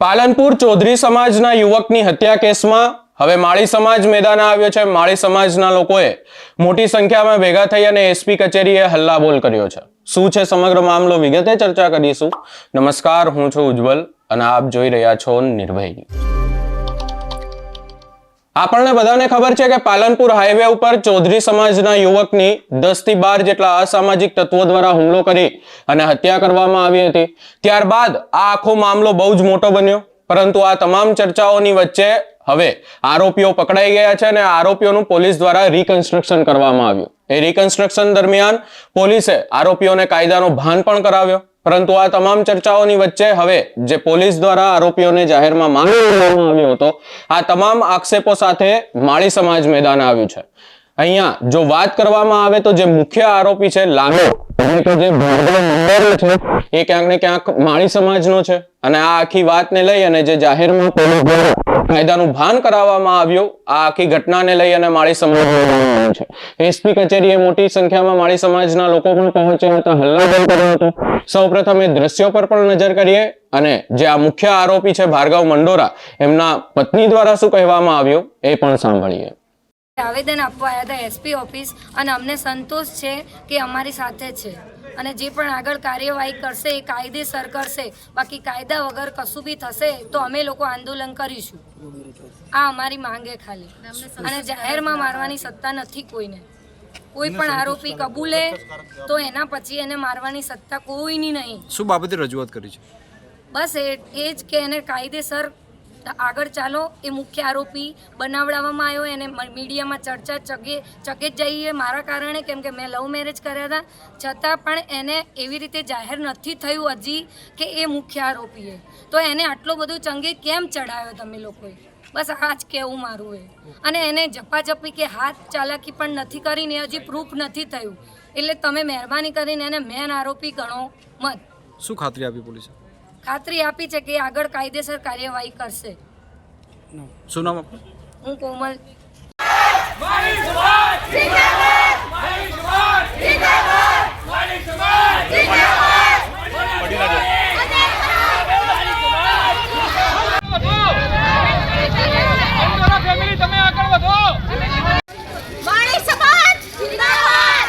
પાલનપુર ચૌધરી સમાજના યુવકની હત્યા કેસમાં હવે માળી સમાજ મેદાન આવ્યો છે. માળી સમાજના લોકોએ મોટી સંખ્યામાં ભેગા થઈ અને એસપી કચેરીએ હલ્લાબોલ કર્યો છે. શું છે સમગ્ર મામલો? વિગતે ચર્ચા કરીશું. નમસ્કાર હું છું ઉજ્જવલ અને આપ જોઈ રહ્યા છો નિર્ભય આપણને બધાને ખબર છે કે પાલનપુર હાઈવે ઉપર ચૌધરી સમાજના યુવકની દસથી બાર જેટલા અસામાજિક તત્વો દ્વારા હુમલો કરી અને હત્યા કરવામાં આવી હતી. ત્યારબાદ આ આખો મામલો બહુ જ મોટો બન્યો. પરંતુ આ તમામ ચર્ચાઓની વચ્ચે હવે આરોપીઓ પકડાઈ ગયા છે અને આરોપીઓનું પોલીસ દ્વારા રિકન્સ્ટ્રક્શન કરવામાં આવ્યું. એ રિકન્સ્ટ્રક્શન દરમિયાન પોલીસે આરોપીઓને કાયદાનો ભાન પણ કરાવ્યો. પરંતુ આ તમામ ચર્ચાઓની વચ્ચે હવે જે પોલીસ દ્વારા આરોપીઓને જાહેરમાં માંગી લેવામાં આવ્યો હતો, આ તમામ આક્ષેપો સાથે માળી સમાજ મેદાન આવ્યું છે. અહીંયા જો વાત કરવામાં આવે તો જે મુખ્ય આરોપી છે, લાલો એટલે જે ભાગલો મંડળ છે, એ ક્યાંક ને ક્યાંક માળી સમાજનો છે. અને આ આખી વાતને લઈ અને જે જાહેરમાં પોલીસ દ્વારા કાયદાનું ભાન કરાવવામાં આવ્યું, આ આખી ઘટનાને લઈ અને માળી સમાજ છે. એસપી કચેરીએ મોટી સંખ્યામાં માળી સમાજના લોકો પણ પહોંચ્યા હતા હલ્લાબોલ કર્યો હતો. સૌપ્રથમ એ દ્રશ્યો પર પણ નજર કરીએ અને જે આ મુખ્ય આરોપી છે ભાર્ગવ મંડોરા, એમના પત્ની દ્વારા શું કહેવામાં આવ્યું, એ પણ સાંભળીએ. આવેદન આપવા આવ્યા હતા એસપી ઓફિસ અને અમને સંતોષ છે કે અમારી સાથે છે. અને જે પણ આગળ કાર્યવાહી કરશે એ કાયદેસર કરશે. બાકી કાયદા વગર કશું બી થશે તો અમે લોકો આંદોલન કરીશું. આ અમારી માંગે ખાલી. અને જાહેરમાં મારવાની સત્તા નથી કોઈને. કોઈ પણ આરોપી કબૂલે તો એના પછી એને મારવાની સત્તા કોઈની નહીં. શું બાબતે રજૂઆત કરી છે? બસ એ એ જ કે એને કાયદેસર આગળ ચાલો, એ મુખ્ય આરોપી બનાવડાવવામાં આવ્યો, એને મીડિયામાં ચર્ચા ચગે ચકે જઈએ મારા કારણે, કેમ કે મેં લવ મેરેજ કર્યા હતા. છતાં પણ એને એવી રીતે જાહેર નથી થયું હજી કે એ મુખ્ય આરોપીએ તો એને આટલો બધો ચંગે કેમ ચઢાવ્યો તમે લોકોએ? બસ આ જ કહેવું મારું એ. અને એને ઝપાઝપી કે હાથ ચાલાકી પણ નથી કરીને હજી પ્રૂફ નથી થયું. એટલે તમે મહેરબાની કરીને એને મેન આરોપી ગણો મત. શું ખાતરી આપી પોલીસે? ખાતરી આપી છે કે આગળ કાયદેસર કાર્યવાહી કરશે. શું નામ હું કોમલ ફેમિલી તમે આગળ વધો માણી સમાજ જિંદાબાદ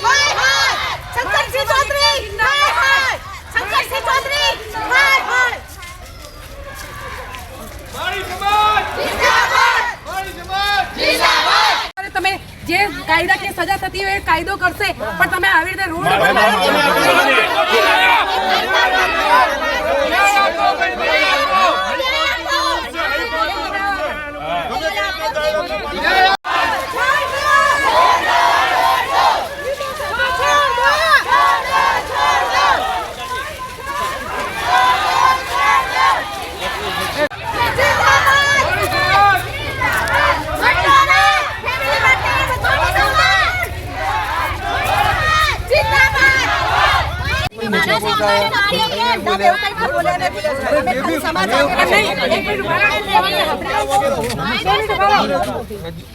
હાય હાય શંકરસિંહ ચૌધરી હાય હાય શંકરસિંહ ચૌધરી હાય હાય મારી સમાજ જિંદાબાદ મારી સમાજ જિંદાબાદ અને તમે જે કાયદાકીય સજા થતી હોય કાયદો કરશે. પણ તમે આવી રીતે રોડ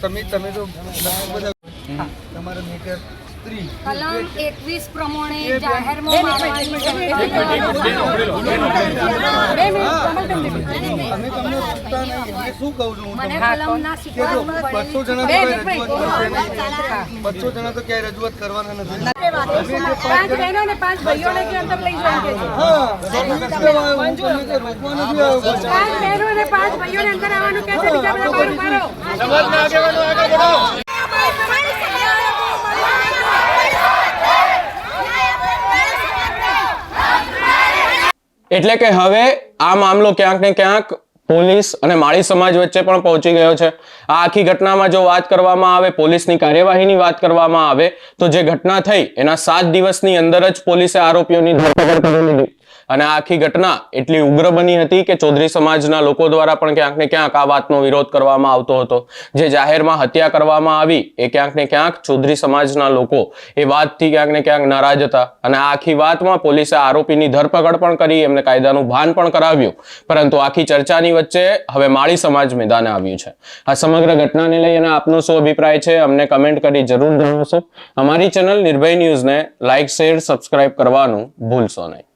તમે તમે તો તમારા મીટર સ્ત્રી કલમ એકવીસ પ્રમાણે જાહેરમાં અમે તમને પૂછતા નહીં એ શું કહું છું હું બસો જણા તો કઈ રજૂઆત કરવાની બસો જણા તો ક્યાંય રજૂઆત કરવાના નથી. એટલે કે હવે આ મામલો ક્યાંક ને ક્યાંક પોલીસ અને માળી સમાજ વચ્ચે પણ પહોંચી ગયો છે. આ આખી ઘટનામાં જો વાત કરવામાં આવે, પોલીસની કાર્યવાહીની વાત કરવામાં આવે, તો જે ઘટના થઈ, એના સાત દિવસની અંદર જ પોલીસે આરોપીઓની ધરપકડ કરી લીધી. અને આખી ઘટના એટલી ઉગ્ર બની હતી કે ચૌધરી સમાજના લોકો દ્વારા પણ ક્યાંક ને ક્યાંક આ વાતનો વિરોધ કરવામાં આવતો હતો. જે જાહેરમાં હત્યા કરવામાં આવી એ ક્યાંક ને ક્યાંક ચૌધરી સમાજના લોકો એ વાતથી ક્યાંક ને ક્યાંક નારાજ હતા. અને આખી વાતમાં પોલીસે આરોપીની ધરપકડ પણ કરી, એમને કાયદાનું ભાન પણ કરાવ્યું. પરંતુ આખી ચર્ચાની વચ્ચે હવે માળી સમાજ મેદાને આવ્યું છે. આ સમગ્ર ઘટનાને લઈ અને આપનો શું અભિપ્રાય છે, અમને કમેન્ટ કરી જરૂર જણાવશો. અમારી ચેનલ નિર્ભય ન્યૂઝને લાઇક શેર, સબસ્ક્રાઇબ કરવાનું ભૂલશો નહીં.